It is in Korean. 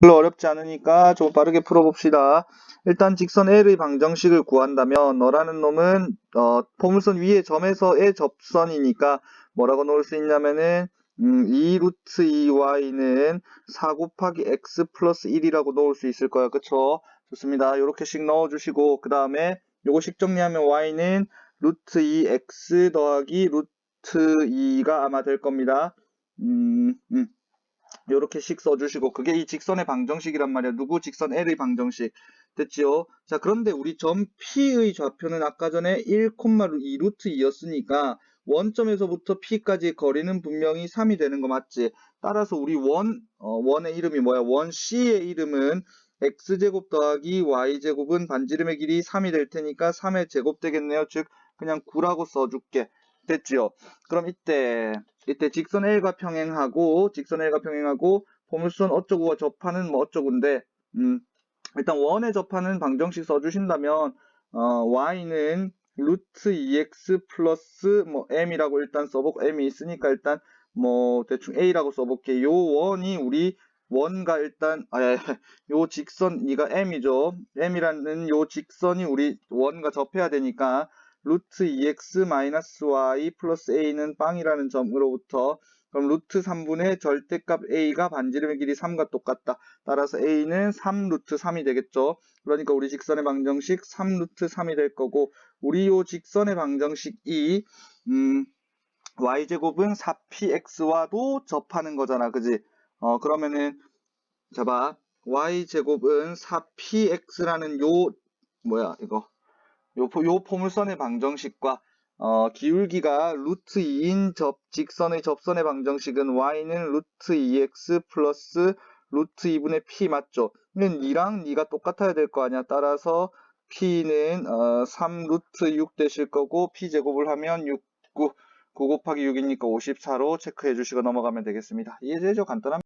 별로 어렵지 않으니까 좀 빠르게 풀어봅시다. 일단 직선 L의 방정식을 구한다면 너라는 놈은 어, 포물선 위에 점에서 의 접선이니까 뭐라고 놓을 수 있냐면은 음, 2 루트 2y는 4 곱하기 x 플러스 1이라고 놓을 수 있을 거야. 그쵸? 좋습니다. 요렇게씩 넣어주시고 그 다음에 요거식 정리하면 y는 루트 2x 더하기 루트 2가 아마 될 겁니다. 음, 음. 요렇게씩 써주시고 그게 이 직선의 방정식이란 말이야. 누구 직선 L의 방정식. 됐지요? 자, 그런데 우리 점 P의 좌표는 아까 전에 1,2 루트 2였으니까 원점에서부터 P까지 거리는 분명히 3이 되는 거 맞지? 따라서 우리 원, 어, 원의 이름이 뭐야? 원 C의 이름은 x제곱 더하기 y제곱은 반지름의 길이 3이 될 테니까 3의 제곱 되겠네요. 즉 그냥 9라고 써줄게. 됐지요? 그럼 이때 이때 직선 L과 평행하고 직선 L과 평행하고 포물선 어쩌고와 접하는 뭐 어쩌고인데 음, 일단 원에 접하는 방정식 써주신다면 어, y는 루트 2x 플러스 뭐 m이라고 일단 써보고 m이 있으니까 일단 뭐 대충 a라고 써볼게. 요 원이 우리 원과 일단 아요 직선 이가 m이죠. m이라는 요 직선이 우리 원과 접해야 되니까 루트 2x 마이너스 y 플러스 a는 빵이라는 점으로부터 그럼 루트 3분의 절대값 a가 반지름의 길이 3과 똑같다. 따라서 a는 3 루트 3이 되겠죠. 그러니까 우리 직선의 방정식 3 루트 3이 될 거고 우리 요 직선의 방정식이 음, y제곱은 4px와도 접하는 거잖아. 그지? 어 그러면은 자봐 y제곱은 4px라는 요 뭐야 이거 요, 포- 요 포물선의 방정식과 어, 기울기가 루트 2인 접, 직선의 접선의 방정식은 y는 루트 2x 플러스 루트 2분의 p 맞죠? 는 니랑 니가 똑같아야 될 거 아니야. 따라서 p는 어, 3 루트 6 되실 거고 p 제곱을 하면 6, 9, 9 곱하기 6이니까 54로 체크해 주시고 넘어가면 되겠습니다. 이해되죠? 간단합니다.